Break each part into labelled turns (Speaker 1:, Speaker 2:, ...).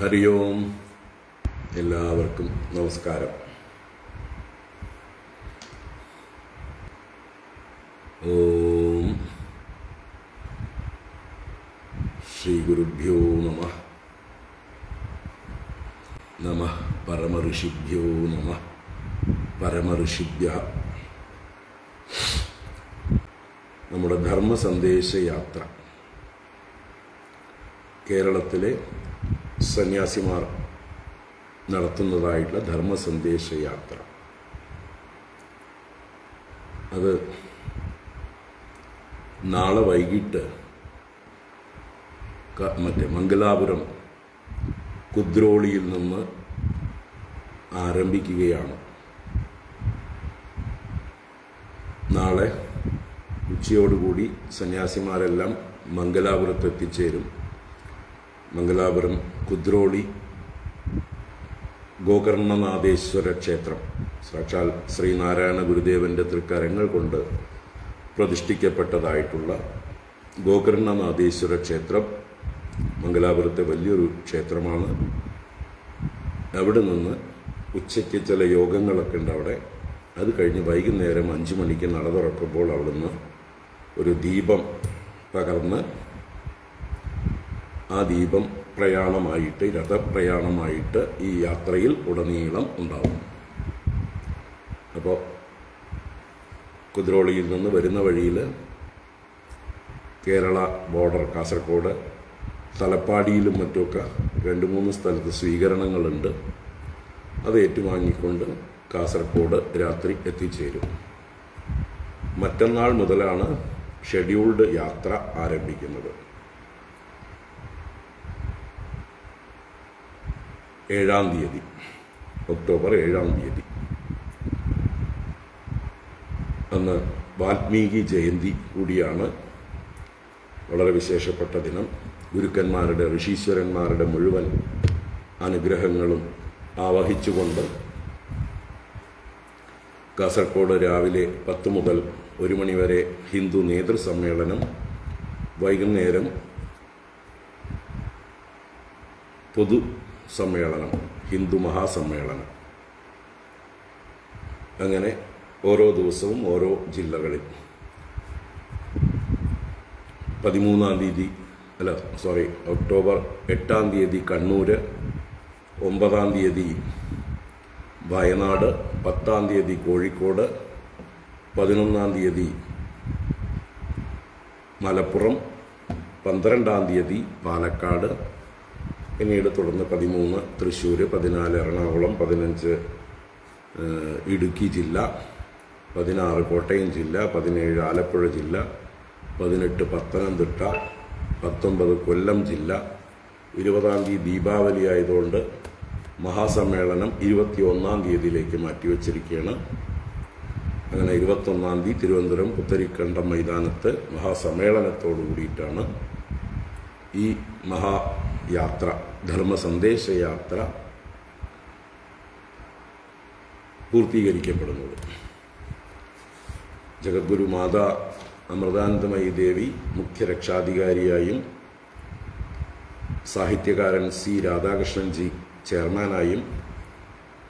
Speaker 1: ഹരി ഓം എല്ലാവർക്കും നമസ്കാരം. ഓം. ശ്രീ ഗുരുഭ്യോ നമ. നമ പരമഋഷിഭ്യോ നമ. പരമഋഷിഭ്യ. നമ്മുടെ ധർമ്മ സന്ദേശ യാത്ര കേരളത്തിലെ സന്യാസിമാർ നടത്തുന്നതായിട്ടുള്ള ധർമ്മ സന്ദേശ യാത്ര അത് നാളെ വൈകിട്ട് മറ്റേ മംഗലാപുരം കുദ്രോളിയിൽ നിന്ന് ആരംഭിക്കുകയാണ്. നാളെ ഉച്ചയോടുകൂടി സന്യാസിമാരെല്ലാം മംഗലാപുരത്ത് എത്തിച്ചേരും മംഗലാപുരം കുദ്രോളി ഗോകർണനാഥേശ്വര ക്ഷേത്രം. സാക്ഷാൽ ശ്രീനാരായണ ഗുരുദേവന്റെ തൃക്കരങ്ങൾ കൊണ്ട് പ്രതിഷ്ഠിക്കപ്പെട്ടതായിട്ടുള്ള ഗോകർണനാഥേശ്വര ക്ഷേത്രം മംഗലാപുരത്തെ വലിയൊരു ക്ഷേത്രമാണ്. അവിടെ നിന്ന് ഉച്ചയ്ക്ക് ചില യോഗങ്ങളൊക്കെ ഉണ്ട് അവിടെ. അത് കഴിഞ്ഞ് വൈകുന്നേരം അഞ്ചു മണിക്ക് നട തുറക്കുമ്പോൾ അവിടുന്ന് ഒരു ദീപം പകർന്ന് ആ ദീപം പ്രയാണമായിട്ട് രഥപ്രയാണമായിട്ട് ഈ യാത്രയിൽ ഉടനീളം ഉണ്ടാവും. അപ്പോൾ കുതിരോളിയിൽ നിന്ന് വരുന്ന വഴിയിൽ കേരള ബോർഡർ കാസർഗോഡ് തലപ്പാടിയിലും മറ്റുമൊക്കെ രണ്ട് മൂന്ന് സ്ഥലത്ത് സ്വീകരണങ്ങളുണ്ട്. അത് ഏറ്റുവാങ്ങിക്കൊണ്ട് കാസർഗോഡ് രാത്രി എത്തിച്ചേരും. മറ്റന്നാൾ മുതലാണ് ഷെഡ്യൂൾഡ് യാത്ര ആരംഭിക്കുന്നത്. ഏഴാം തീയതി. ഒക്ടോബർ ഏഴാം തീയതി. അന്ന് വാൽമീകി ജയന്തി കൂടിയാണ് വളരെ വിശേഷപ്പെട്ട ദിനം. ഗുരുക്കന്മാരുടെ ഋഷീശ്വരന്മാരുടെ മുഴുവൻ അനുഗ്രഹങ്ങളും ആവഹിച്ചുകൊണ്ട് കാസർഗോഡ് രാവിലെ പത്ത് മുതൽ ഒരു മണിവരെ ഹിന്ദു നേതൃസമ്മേളനം. വൈകുന്നേരം പൊതു സമ്മേളനം ഹിന്ദു മഹാസമ്മേളനം. അങ്ങനെ ഓരോ ദിവസവും ഓരോ ജില്ലകളിൽ. പതിമൂന്നാം തീയതി അല്ല സോറി ഒക്ടോബർ എട്ടാം തീയതി കണ്ണൂർ ഒമ്പതാം തീയതി വയനാട് പത്താം തീയതി കോഴിക്കോട് പതിനൊന്നാം തീയതി മലപ്പുറം പന്ത്രണ്ടാം തീയതി പാലക്കാട് പിന്നീട് തുടർന്ന് പതിമൂന്ന് തൃശ്ശൂർ പതിനാല് എറണാകുളം പതിനഞ്ച് ഇടുക്കി ജില്ല പതിനാറ് കോട്ടയം ജില്ല പതിനേഴ് ആലപ്പുഴ ജില്ല പതിനെട്ട് പത്തനംതിട്ട പത്തൊമ്പത് കൊല്ലം ജില്ല. ഇരുപതാം തീയതി ദീപാവലി ആയതുകൊണ്ട് മഹാസമ്മേളനം ഇരുപത്തി ഒന്നാം തീയതിയിലേക്ക് മാറ്റിവെച്ചിരിക്കുകയാണ്. അങ്ങനെ ഇരുപത്തൊന്നാം തീയതി തിരുവനന്തപുരം പുത്തരിക്കണ്ടം മൈതാനത്ത് മഹാസമ്മേളനത്തോടു കൂടിയിട്ടാണ് ഈ മഹായാത്ര ധർമ്മ സന്ദേശ യാത്ര പൂർത്തീകരിക്കപ്പെടുന്നത്. ജഗദ്ഗുരു മാതാ അമൃതാനന്ദമയി ദേവി മുഖ്യ രക്ഷാധികാരിയായും സാഹിത്യകാരൻ സി രാധാകൃഷ്ണൻജി ചെയർമാനായും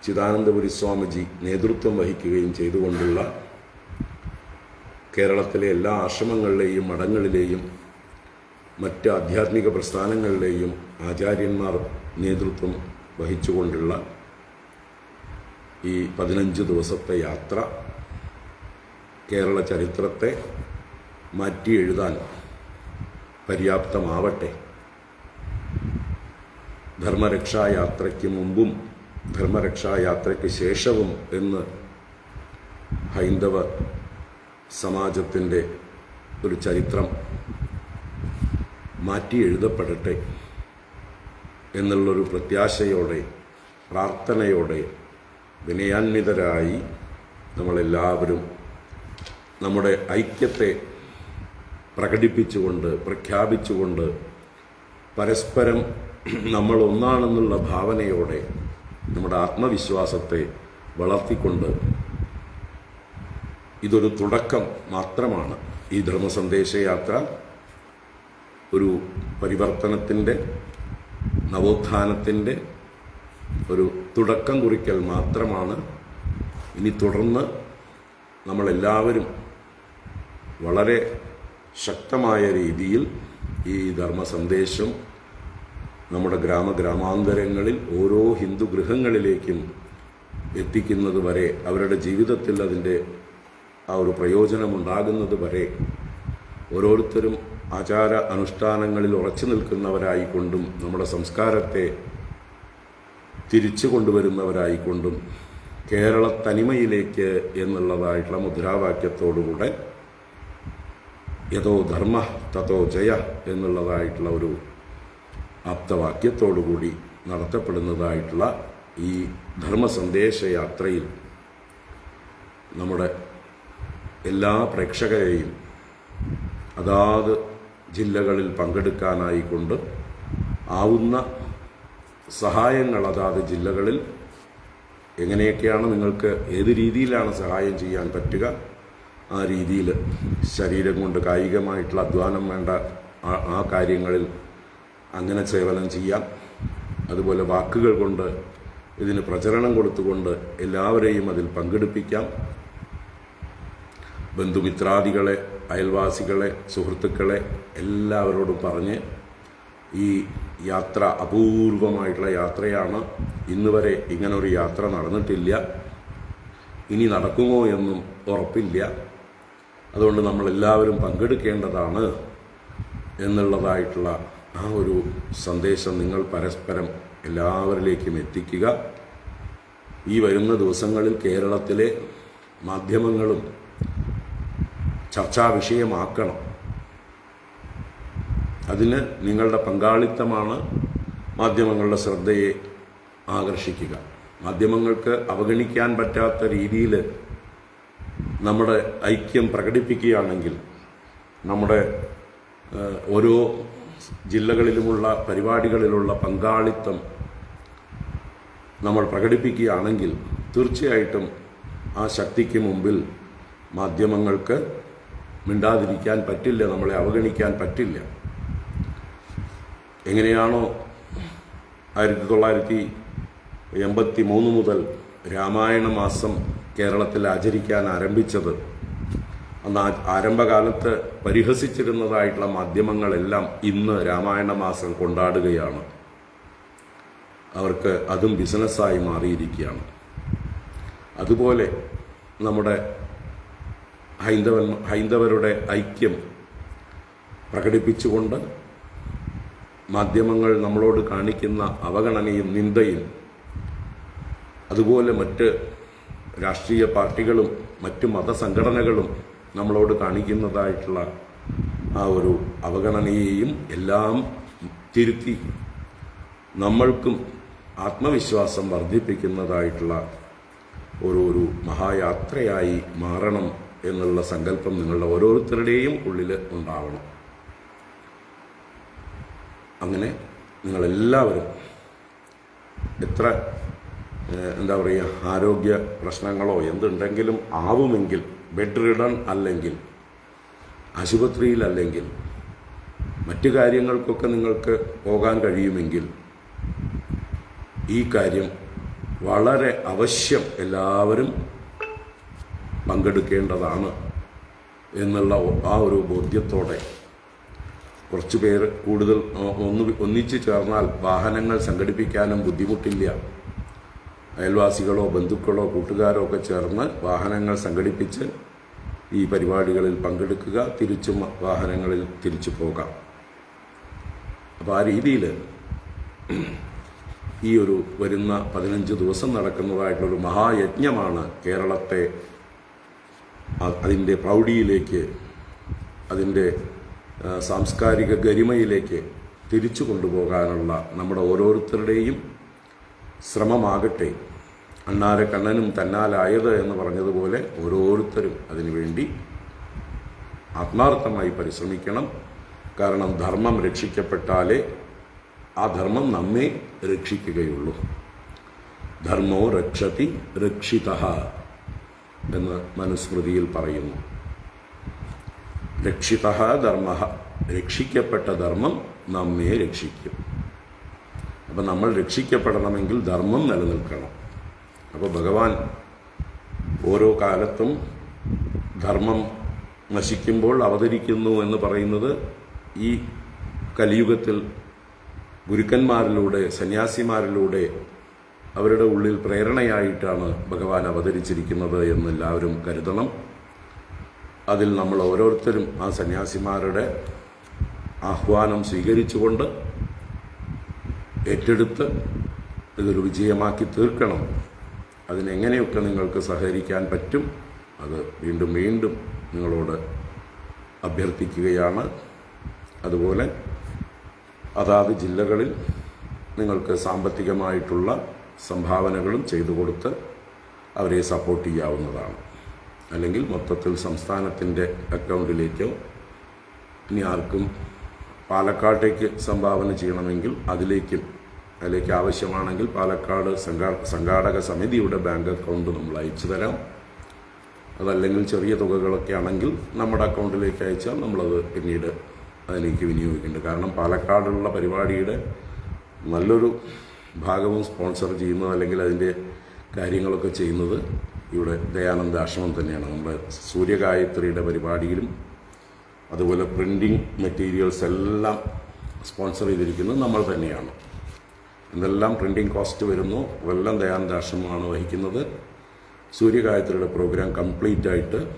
Speaker 1: ചിദാനന്ദപുരി സ്വാമിജി നേതൃത്വം വഹിക്കുകയും ചെയ്തുകൊണ്ടുള്ള കേരളത്തിലെ എല്ലാ ആശ്രമങ്ങളിലെയും മഠങ്ങളിലെയും മറ്റ് ആധ്യാത്മിക പ്രസ്ഥാനങ്ങളിലെയും ആചാര്യന്മാർ നേതൃത്വം വഹിച്ചുകൊണ്ടുള്ള ഈ പതിനഞ്ച് ദിവസത്തെ യാത്ര കേരള ചരിത്രത്തെ മാറ്റി എഴുതാൻ പര്യാപ്തമാവട്ടെ. ധർമ്മരക്ഷായാത്രയ്ക്ക് മുമ്പും ധർമ്മരക്ഷായാത്രയ്ക്ക് ശേഷവും എന്ന് ഹൈന്ദവ സമാജത്തിന്റെ ഒരു ചരിത്രം മാറ്റി എഴുതപ്പെടട്ടെ എന്നുള്ളൊരു പ്രത്യാശയോടെ പ്രാർത്ഥനയോടെ വിനയാന്വിതരായി നമ്മളെല്ലാവരും നമ്മുടെ ഐക്യത്തെ പ്രകടിപ്പിച്ചുകൊണ്ട് പ്രഖ്യാപിച്ചുകൊണ്ട് പരസ്പരം നമ്മൾ ഒന്നാണെന്നുള്ള ഭാവനയോടെ നമ്മുടെ ആത്മവിശ്വാസത്തെ വളർത്തിക്കൊണ്ട് ഇതൊരു തുടക്കം മാത്രമാണ് ഈ ധർമ്മസന്ദേശയാത്ര. ഒരു പരിവർത്തനത്തിന്റെ നവോത്ഥാനത്തിന്റെ ഒരു തുടക്കം കുറിക്കൽ മാത്രമാണ്. ഇനി തുടർന്ന് നമ്മളെല്ലാവരും വളരെ ശക്തമായ രീതിയിൽ ഈ ധർമ്മ സന്ദേശം നമ്മുടെ ഗ്രാമ ഗ്രാമാന്തരങ്ങളിൽ ഓരോ ഹിന്ദു ഗൃഹങ്ങളിലേക്കും എത്തിക്കുന്നത് വരെ അവരുടെ ജീവിതത്തിൽ അതിന്റെ ആ ഒരു പ്രയോജനമുണ്ടാകുന്നത് വരെ ഓരോരുത്തരും ആചാര അനുഷ്ഠാനങ്ങളിൽ ഉറച്ചു നിൽക്കുന്നവരായിക്കൊണ്ടും നമ്മുടെ സംസ്കാരത്തെ തിരിച്ചു കൊണ്ടുവരുന്നവരായിക്കൊണ്ടും കേരള തനിമയിലേക്ക് എന്നുള്ളതായിട്ടുള്ള മുദ്രാവാക്യത്തോടുകൂടെ യഥോ ധർമ്മ തഥോ ജയ എന്നുള്ളതായിട്ടുള്ള ഒരു ആപ്തവാക്യത്തോടുകൂടി നടത്തപ്പെടുന്നതായിട്ടുള്ള ഈ ധർമ്മ സന്ദേശ യാത്രയിൽ നമ്മുടെ എല്ലാ പ്രേക്ഷകരെയും അതാത് ജില്ലകളിൽ പങ്കെടുക്കാനായിക്കൊണ്ട് ആവുന്ന സഹായങ്ങൾ അതാത് ജില്ലകളിൽ എങ്ങനെയൊക്കെയാണ് നിങ്ങൾക്ക് ഏത് രീതിയിലാണ് സഹായം ചെയ്യാൻ പറ്റുക ആ രീതിയിൽ ശരീരം കൊണ്ട് കായികമായിട്ടുള്ള അധ്വാനം വേണ്ട ആ- കാര്യങ്ങളിൽ അങ്ങനെ സേവനം ചെയ്യാം. അതുപോലെ വാക്കുകൾ കൊണ്ട് ഇതിന് പ്രചരണം കൊടുത്തുകൊണ്ട് എല്ലാവരെയും അതിൽ പങ്കെടുപ്പിക്കാം. ബന്ധുമിത്രാദികളെ അയൽവാസികളെ സുഹൃത്തുക്കളെ എല്ലാവരോടും പറഞ്ഞ് ഈ യാത്ര അപൂർവമായിട്ടുള്ള യാത്രയാണ്. ഇന്ന് വരെ ഇങ്ങനൊരു യാത്ര നടന്നിട്ടില്ല. ഇനി നടക്കുമോ എന്നും ഉറപ്പില്ല. അതുകൊണ്ട് നമ്മളെല്ലാവരും പങ്കെടുക്കേണ്ടതാണ് എന്നുള്ളതായിട്ടുള്ള ആ ഒരു സന്ദേശം നിങ്ങൾ പരസ്പരം എല്ലാവരിലേക്കും എത്തിക്കുക. ഈ വരുന്ന ദിവസങ്ങളിൽ കേരളത്തിലെ മാധ്യമങ്ങളും ചർച്ചാ വിഷയമാക്കണം അതിന് നിങ്ങളുടെ പങ്കാളിത്തമാണ് മാധ്യമങ്ങളുടെ ശ്രദ്ധയെ ആകർഷിക്കുക. മാധ്യമങ്ങൾക്ക് അവഗണിക്കാൻ പറ്റാത്ത രീതിയിൽ നമ്മുടെ ഐക്യം പ്രകടിപ്പിക്കുകയാണെങ്കിൽ നമ്മുടെ ഓരോ ജില്ലകളിലുമുള്ള പരിപാടികളിലുള്ള പങ്കാളിത്തം നമ്മൾ പ്രകടിപ്പിക്കുകയാണെങ്കിൽ തീർച്ചയായിട്ടും ആ ശക്തിക്ക് മുമ്പിൽ മാധ്യമങ്ങൾക്ക് മിണ്ടാതിരിക്കാൻ പറ്റില്ല നമ്മളെ അവഗണിക്കാൻ പറ്റില്ല. എങ്ങനെയാണോ ആയിരത്തി തൊള്ളായിരത്തി എൺപത്തി മൂന്ന് മുതൽ രാമായണ മാസം കേരളത്തിൽ ആചരിക്കാൻ ആരംഭിച്ചത് അന്ന് ആരംഭകാലത്ത് പരിഹസിച്ചിരുന്നതായിട്ടുള്ള മാധ്യമങ്ങളെല്ലാം ഇന്ന് രാമായണ മാസം കൊണ്ടാടുകയാണ്. അവർക്ക് അതും ബിസിനസ്സായി മാറിയിരിക്കുകയാണ്. അതുപോലെ നമ്മുടെ ഹൈന്ദവൻ ഹൈന്ദവരുടെ ഐക്യം പ്രകടിപ്പിച്ചുകൊണ്ട് മാധ്യമങ്ങൾ നമ്മളോട് കാണിക്കുന്ന അവഗണനയും നിന്ദയും അതുപോലെ മറ്റ് രാഷ്ട്രീയ പാർട്ടികളും മറ്റു മതസംഘടനകളും നമ്മളോട് കാണിക്കുന്നതായിട്ടുള്ള ആ ഒരു അവഗണനയെയും എല്ലാം തിരുത്തി നമ്മൾക്കും ആത്മവിശ്വാസം വർദ്ധിപ്പിക്കുന്നതായിട്ടുള്ള ഒരു ഒരു മഹായാത്രയായി മാറണം എന്നുള്ള സങ്കല്പം നിങ്ങളുടെ ഓരോരുത്തരുടെയും ഉള്ളിൽ ഉണ്ടാവണം. അങ്ങനെ നിങ്ങളെല്ലാവരും എത്ര എന്താ പറയുക ആരോഗ്യ പ്രശ്നങ്ങളോ എന്തുണ്ടെങ്കിലും ആവുമെങ്കിൽ ബെഡ് റിഡൺ അല്ലെങ്കിൽ ആശുപത്രിയിലല്ലെങ്കിൽ മറ്റു കാര്യങ്ങൾക്കൊക്കെ നിങ്ങൾക്ക് പോകാൻ കഴിയുമെങ്കിൽ ഈ കാര്യം വളരെ അവശ്യം എല്ലാവരും പങ്കെടുക്കേണ്ടതാണ് എന്നുള്ള ആ ഒരു ബോധ്യത്തോടെ കുറച്ച് പേർ കൂടുതൽ ഒന്ന് ഒന്നിച്ചു ചേർന്നാൽ വാഹനങ്ങൾ സംഘടിപ്പിക്കാനും ബുദ്ധിമുട്ടില്ല. അയൽവാസികളോ ബന്ധുക്കളോ കൂട്ടുകാരോ ഒക്കെ ചേർന്ന് വാഹനങ്ങൾ സംഘടിപ്പിച്ച് ഈ പരിപാടികളിൽ പങ്കെടുക്കുക തിരിച്ചും വാഹനങ്ങളിൽ തിരിച്ചു പോകാം. അപ്പോൾ ആ രീതിയിൽ ഈ ഒരു വരുന്ന പതിനഞ്ച് ദിവസം നടക്കുന്നതായിട്ടുള്ളൊരു മഹായജ്ഞമാണ് കേരളത്തെ അതിന്റെ പ്രൗഢിയിലേക്ക് അതിന്റെ സാംസ്കാരിക ഗരിമയിലേക്ക് തിരിച്ചു കൊണ്ടുപോകാനുള്ള നമ്മുടെ ഓരോരുത്തരുടെയും ശ്രമമാകട്ടെ. അണ്ണാരെ കണ്ണനും തന്നാലായത് എന്ന് പറഞ്ഞതുപോലെ ഓരോരുത്തരും അതിനുവേണ്ടി ആത്മാർത്ഥമായി പരിശ്രമിക്കണം. കാരണം ധർമ്മം രക്ഷിക്കപ്പെട്ടാലേ ആ ധർമ്മം നമ്മെ രക്ഷിക്കുകയുള്ളൂ. ധർമ്മോ രക്ഷതി രക്ഷിത. എന്ന് മനുസ്മൃതിയിൽ പറയുന്നു. രക്ഷിത ധർമ്മ. രക്ഷിക്കപ്പെട്ട ധർമ്മം നമ്മെ രക്ഷിക്കും. അപ്പം നമ്മൾ രക്ഷിക്കപ്പെടണമെങ്കിൽ ധർമ്മം നിലനിൽക്കണം. അപ്പോൾ ഭഗവാൻ ഓരോ കാലത്തും ധർമ്മം നശിക്കുമ്പോൾ അവതരിക്കുന്നു എന്ന് പറയുന്നത് ഈ കലിയുഗത്തിൽ ഗുരുക്കന്മാരിലൂടെ സന്യാസിമാരിലൂടെ അവരുടെ ഉള്ളിൽ പ്രേരണയായിട്ടാണ് ഭഗവാൻ അവതരിച്ചിരിക്കുന്നത് എന്ന് എല്ലാവരും കരുതണം. അതിൽ നമ്മൾ ഓരോരുത്തരും ആ സന്യാസിമാരുടെ ആഹ്വാനം സ്വീകരിച്ചുകൊണ്ട് ഏറ്റെടുത്ത് ഇതൊരു വിജയമാക്കി തീർക്കണം. അതിനെങ്ങനെയൊക്കെ നിങ്ങൾക്ക് സഹകരിക്കാൻ പറ്റും അത് വീണ്ടും വീണ്ടും നിങ്ങളോട് അഭ്യർത്ഥിക്കുകയാണ്. അതുപോലെ അതാത് ജില്ലകളിൽ നിങ്ങൾക്ക് സാമ്പത്തികമായിട്ടുള്ള സംഭാവനകളും ചെയ്തു കൊടുത്ത് അവരെ സപ്പോർട്ട് ചെയ്യാവുന്നതാണ്. അല്ലെങ്കിൽ മൊത്തത്തിൽ സംസ്ഥാനത്തിന്റെ അക്കൗണ്ടിലേക്കോ ഇനി ആർക്കും പാലക്കാട്ടേക്ക് സംഭാവന ചെയ്യണമെങ്കിൽ അതിലേക്കും അതിലേക്ക് ആവശ്യമാണെങ്കിൽ പാലക്കാട് സംഘാ സംഘാടക സമിതിയുടെ ബാങ്ക് അക്കൗണ്ട് നമ്മൾ അയച്ചു തരാം. അതല്ലെങ്കിൽ ചെറിയ തുകകളൊക്കെ ആണെങ്കിൽ നമ്മുടെ അക്കൗണ്ടിലേക്ക് അയച്ചാൽ നമ്മളത് പിന്നീട് അതിലേക്ക് വിനിയോഗിക്കുന്നുണ്ട് കാരണം പാലക്കാടുള്ള പരിപാടിയുടെ നല്ലൊരു ഭാഗവും സ്പോൺസർ ചെയ്യുന്നത് അല്ലെങ്കിൽ അതിന്റെ കാര്യങ്ങളൊക്കെ ചെയ്യുന്നത് ഇവിടെ ദയാനന്ദ ആശ്രമം തന്നെയാണ്. നമ്മുടെ സൂര്യഗായത്രിയുടെ പരിപാടിയിലും അതുപോലെ പ്രിന്റിങ് മെറ്റീരിയൽസ് എല്ലാം സ്പോൺസർ ചെയ്തിരിക്കുന്നത് നമ്മൾ തന്നെയാണ്. എന്തെല്ലാം പ്രിന്റിങ് കോസ്റ്റ് വരുന്നു. എല്ലാം ദയാനന്ദ ആശ്രമമാണ് വഹിക്കുന്നത്. സൂര്യഗായത്രിയുടെ പ്രോഗ്രാം കംപ്ലീറ്റ് ആയിട്ട്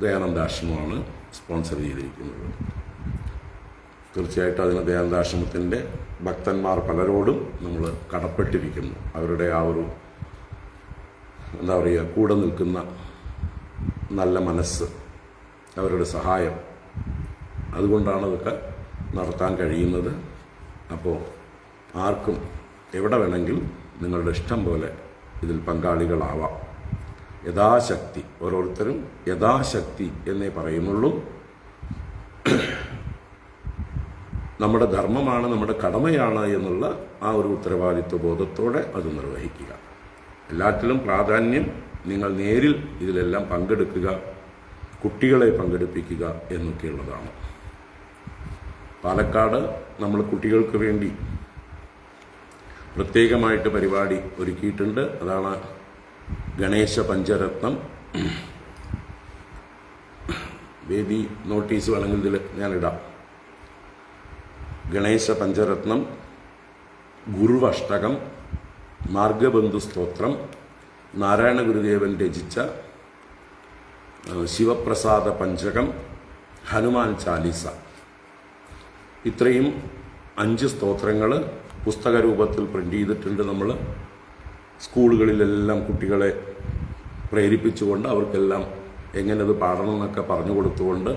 Speaker 1: ദയാനന്ദ ആശ്രമമാണ് സ്പോൺസർ ചെയ്തിരിക്കുന്നത്. തീർച്ചയായിട്ടും അതിന് ദയാനന്ദാശ്രമത്തിന്റെ ഭക്തന്മാർ പലരോടും നമ്മൾ കടപ്പെട്ടിരിക്കുന്നു. അവരുടെ ആ ഒരു എന്താ പറയുക കൂടെ നിൽക്കുന്ന നല്ല മനസ്സ് അവരുടെ സഹായം അതുകൊണ്ടാണ് ഇതൊക്കെ നടത്താൻ കഴിയുന്നത്. അപ്പോൾ ആർക്കും എവിടെ വേണമെങ്കിൽ നിങ്ങളുടെ ഇഷ്ടം പോലെ ഇതിൽ പങ്കാളികളാവാം. യഥാശക്തി ഓരോരുത്തരും യഥാശക്തി എന്നേ പറയുന്നുള്ളൂ. നമ്മുടെ ധർമ്മമാണ് നമ്മുടെ കടമയാണ് എന്നുള്ള ആ ഒരു ഉത്തരവാദിത്വ ബോധത്തോടെ അത് നിർവഹിക്കുക. എല്ലാറ്റിലും പ്രാധാന്യം നിങ്ങൾ നേരിൽ ഇതിലെല്ലാം പങ്കെടുക്കുക കുട്ടികളെ പങ്കെടുപ്പിക്കുക എന്നൊക്കെയുള്ളതാണ്. പാലക്കാട് നമ്മൾ കുട്ടികൾക്ക് വേണ്ടി പ്രത്യേകമായിട്ട് പരിപാടി ഒരുക്കിയിട്ടുണ്ട്. അതാണ് ഗണേശ പഞ്ചരത്നം. വേദി നോട്ടീസ് വേണമെങ്കിൽ ഞാനിടാം. ഗണേശ പഞ്ചരത്നം ഗുരുവഷ്ടകം മാർഗബന്ധു സ്തോത്രം നാരായണ ഗുരുദേവൻ രചിച്ച ശിവപ്രസാദ പഞ്ചകം ഹനുമാൻ ചാലീസ. ഇത്രയും അഞ്ച് സ്തോത്രങ്ങൾ പുസ്തക രൂപത്തിൽ പ്രിന്റ് ചെയ്തിട്ടുണ്ട് നമ്മൾ സ്കൂളുകളിലെല്ലാം കുട്ടികളെ പ്രേരിപ്പിച്ചുകൊണ്ട് അവർക്കെല്ലാം എങ്ങനെ അത് പാടണം എന്നൊക്കെ പറഞ്ഞു കൊടുത്തുകൊണ്ട്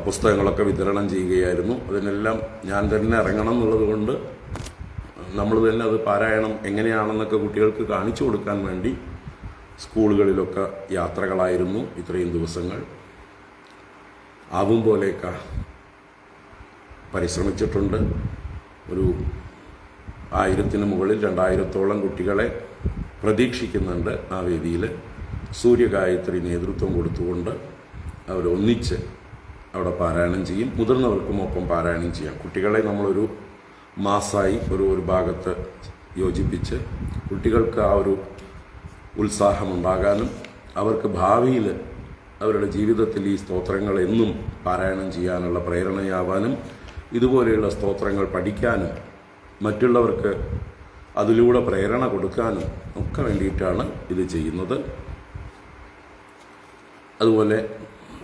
Speaker 1: പുസ്തകങ്ങളൊക്കെ വിതരണം ചെയ്യുകയായിരുന്നു. അതിനെല്ലാം ഞാൻ തന്നെ ഇറങ്ങണം എന്നുള്ളത് കൊണ്ട് നമ്മൾ തന്നെ അത് പാരായണം എങ്ങനെയാണെന്നൊക്കെ കുട്ടികൾക്ക് കാണിച്ചു കൊടുക്കാൻ വേണ്ടി സ്കൂളുകളിലൊക്കെ യാത്രകളായിരുന്നു ഇത്രയും ദിവസങ്ങൾ. ആവും പോലെയൊക്കെ പരിശ്രമിച്ചിട്ടുണ്ട്. ഒരു ആയിരത്തിന് മുകളിൽ രണ്ടായിരത്തോളം കുട്ടികളെ പ്രതീക്ഷിക്കുന്നുണ്ട് ആ വേദിയിൽ സൂര്യഗായത്രി നേതൃത്വം കൊടുത്തുകൊണ്ട് അവരൊന്നിച്ച് അവിടെ പാരായണം ചെയ്യും. മുതിർന്നവർക്കും ഒപ്പം പാരായണം ചെയ്യാം. കുട്ടികളെ നമ്മളൊരു മാസായി ഒരു ഒരു ഭാഗത്ത് യോജിപ്പിച്ച് കുട്ടികൾക്ക് ആ ഒരു ഉത്സാഹമുണ്ടാകാനും അവർക്ക് ഭാവിയിൽ അവരുടെ ജീവിതത്തിൽ ഈ സ്തോത്രങ്ങൾ എന്നും പാരായണം ചെയ്യാനുള്ള പ്രേരണയാവാനും ഇതുപോലെയുള്ള സ്തോത്രങ്ങൾ പഠിക്കാനും മറ്റുള്ളവർക്ക് അതിലൂടെ പ്രേരണ കൊടുക്കാനും ഒക്കെ വേണ്ടിയിട്ടാണ് ഇത് ചെയ്യുന്നത്. അതുപോലെ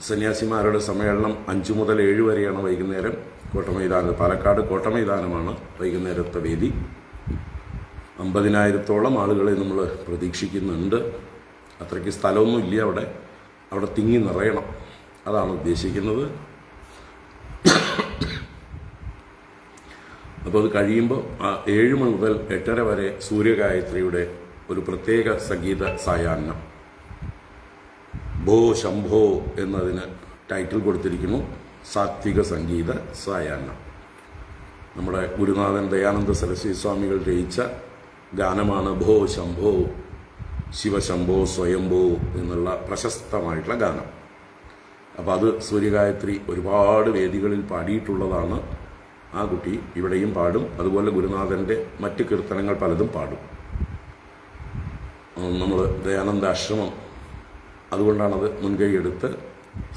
Speaker 1: സന്യാസിമാരുടെ സമ്മേളനം അഞ്ചു മുതൽ ഏഴ് വരെയാണ് വൈകുന്നേരം കോട്ടമൈതാനം പാലക്കാട് കോട്ടമൈതാനമാണ് വൈകുന്നേരത്തെ വേദി. അമ്പതിനായിരത്തോളം ആളുകളെ നമ്മൾ പ്രതീക്ഷിക്കുന്നുണ്ട്. അത്രയ്ക്ക് സ്ഥലമൊന്നും ഇല്ല അവിടെ. അവിടെ തിങ്ങി നിറയണം. അതാണ് ഉദ്ദേശിക്കുന്നത്. അപ്പോൾ അത് കഴിയുമ്പോൾ ഏഴ് മണി മുതൽ എട്ടര വരെ സൂര്യഗായത്രിയുടെ ഒരു പ്രത്യേക സംഗീത സായാഹ്നം. ഭോ ശംഭോ എന്നതിന് ടൈറ്റിൽ കൊടുത്തിരിക്കുന്നു. സാത്വിക സംഗീത സായാഹ്നം. നമ്മുടെ ഗുരുനാഥൻ ദയാനന്ദ സരസ്വതി സ്വാമികൾ രചിച്ച ഗാനമാണ് ഭോ ശംഭോ ശിവശംഭോ സ്വയംഭോ എന്നുള്ള പ്രശസ്തമായിട്ടുള്ള ഗാനം. അപ്പോൾ അത് സൂര്യഗായത്രി ഒരുപാട് വേദികളിൽ പാടിയിട്ടുള്ളതാണ്. ആ കുട്ടി ഇവിടെയും പാടും. അതുപോലെ ഗുരുനാഥന്റെ മറ്റ് കീർത്തനങ്ങൾ പലതും പാടും. നമ്മൾ ദയാനന്ദ ആശ്രമം അതുകൊണ്ടാണത് മുൻകൈ എടുത്ത്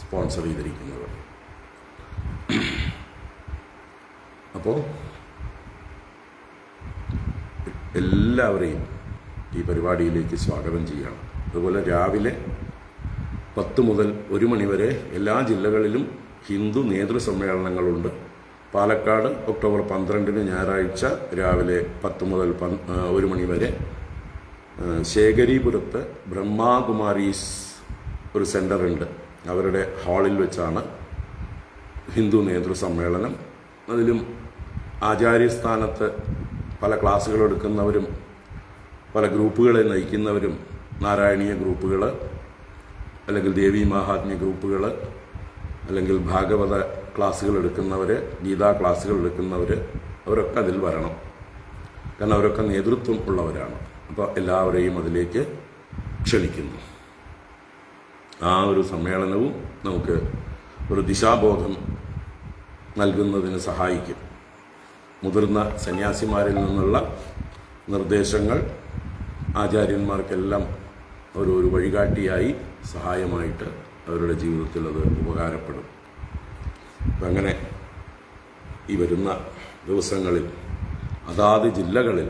Speaker 1: സ്പോൺസർ ചെയ്തിരിക്കുന്നത്. അപ്പോൾ എല്ലാവരെയും ഈ പരിപാടിയിലേക്ക് സ്വാഗതം ചെയ്യണം. അതുപോലെ രാവിലെ പത്ത് മുതൽ ഒരു മണിവരെ എല്ലാ ജില്ലകളിലും ഹിന്ദു നേതൃസമ്മേളനങ്ങളുണ്ട് പാലക്കാട് ഒക്ടോബർ പന്ത്രണ്ടിന് ഞായറാഴ്ച രാവിലെ പത്ത് മുതൽ ഒരു മണി വരെ ശേഖരീപുരത്ത് ബ്രഹ്മാകുമാരീസ് ഒരു സെന്ററുണ്ട് അവരുടെ ഹാളിൽ വെച്ചാണ് ഹിന്ദു നേതൃസമ്മേളനം അതിലും ആചാര്യസ്ഥാനത്ത് പല ക്ലാസ്സുകൾ എടുക്കുന്നവരും പല ഗ്രൂപ്പുകളെ നയിക്കുന്നവരും നാരായണീയ ഗ്രൂപ്പുകൾ അല്ലെങ്കിൽ ദേവി മഹാത്മ്യ ഗ്രൂപ്പുകൾ അല്ലെങ്കിൽ ഭാഗവത ക്ലാസ്സുകൾ എടുക്കുന്നവർ ഗീതാ ക്ലാസ്സുകൾ എടുക്കുന്നവർ അവരൊക്കെ അതിൽ വരണം. കാരണം അവരൊക്കെ നേതൃത്വം ഉള്ളവരാണ്. അപ്പോൾ എല്ലാവരെയും അതിലേക്ക് ക്ഷണിക്കുന്നു. ആ ഒരു സമ്മേളനവും നമുക്ക് ഒരു ദിശാബോധം നൽകുന്നതിന് സഹായിക്കും. മുതിർന്ന സന്യാസിമാരിൽ നിന്നുള്ള നിർദ്ദേശങ്ങൾ ആചാര്യന്മാർക്കെല്ലാം ഒരു ഒരു വഴികാട്ടിയായി സഹായമായിട്ട് അവരുടെ ജീവിതത്തിൽ അത് ഉപകാരപ്പെടും. അപ്പം അങ്ങനെ ഈ വരുന്ന ദിവസങ്ങളിൽ അതാത് ജില്ലകളിൽ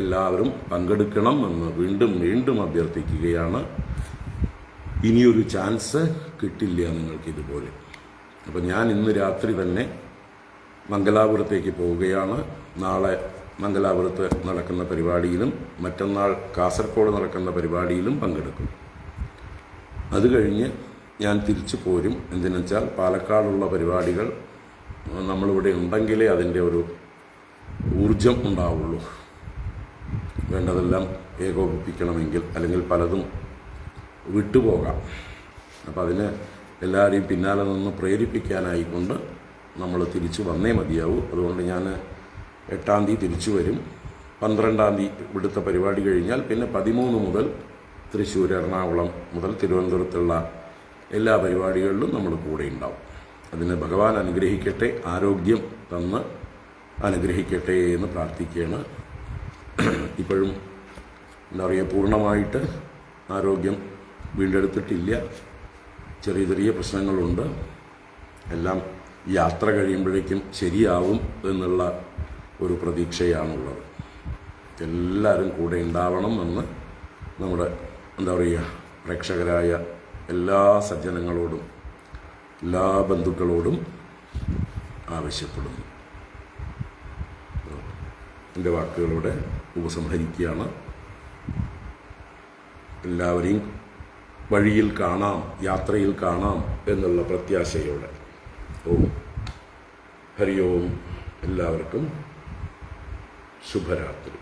Speaker 1: എല്ലാവരും പങ്കെടുക്കണം എന്ന് വീണ്ടും വീണ്ടും അഭ്യർത്ഥിക്കുകയാണ് ഇനിയൊരു ചാൻസ് കിട്ടില്ല നിങ്ങൾക്ക് ഇതുപോലെ. അപ്പം ഞാൻ ഇന്ന് രാത്രി തന്നെ മംഗലാപുരത്തേക്ക് പോവുകയാണ്. നാളെ മംഗലാപുരത്ത് നടക്കുന്ന പരിപാടിയിലും മറ്റന്നാൾ കാസർഗോഡ് നടക്കുന്ന പരിപാടിയിലും പങ്കെടുക്കും. അത് കഴിഞ്ഞ് ഞാൻ തിരിച്ചു പോരും. എന്തിനെച്ചാൽ പാലക്കാടുള്ള പരിപാടികൾ നമ്മളിവിടെ ഉണ്ടെങ്കിലേ അതിന്റെ ഒരു ഊർജം ഉണ്ടാവുള്ളൂ. വേണ്ടതെല്ലാം ഏകോപിപ്പിക്കണമെങ്കിൽ അല്ലെങ്കിൽ പലതും വിട്ടുപോകാം. അപ്പം അതിന് എല്ലാവരെയും പിന്നാലെ നിന്ന് പ്രേരിപ്പിക്കാനായിക്കൊണ്ട് നമ്മൾ തിരിച്ചു വന്നേ മതിയാവൂ. അതുകൊണ്ട് ഞാൻ എട്ടാം തീയതി തിരിച്ചു വരും. പന്ത്രണ്ടാം തീയതി ഇവിടുത്തെ പരിപാടി കഴിഞ്ഞാൽ പിന്നെ പതിമൂന്ന് മുതൽ തൃശ്ശൂർ എറണാകുളം മുതൽ തിരുവനന്തപുരത്തുള്ള എല്ലാ പരിപാടികളിലും നമ്മൾ കൂടെ ഉണ്ടാവും. അതിന് ഭഗവാൻ അനുഗ്രഹിക്കട്ടെ ആരോഗ്യം തന്ന് അനുഗ്രഹിക്കട്ടെ എന്ന് പ്രാർത്ഥിക്കുകയാണ്. ഇപ്പോഴും എന്താ പറയുക പൂർണമായിട്ട് ആരോഗ്യം വീണ്ടെടുത്തിട്ടില്ല. ചെറിയ ചെറിയ പ്രശ്നങ്ങളുണ്ട്. എല്ലാം യാത്ര കഴിയുമ്പോഴേക്കും ശരിയാവും എന്നുള്ള ഒരു പ്രതീക്ഷയാണുള്ളത്. എല്ലാവരും കൂടെ ഉണ്ടാവണം എന്ന് നമ്മുടെ എന്താ പറയുക പ്രേക്ഷകരായ എല്ലാ സജ്ജനങ്ങളോടും എല്ലാ ബന്ധുക്കളോടും ആവശ്യപ്പെടുന്നു. എന്റെ വാക്കുകളോടെ ഉപസംഹരിക്കുകയാണ്. എല്ലാവരെയും വഴിയിൽ കാണാം യാത്രയിൽ കാണാം എന്നുള്ള പ്രത്യാശയോടെ. ഓം ഹരി ഓം എല്ലാവർക്കും ശുഭരാത്രി.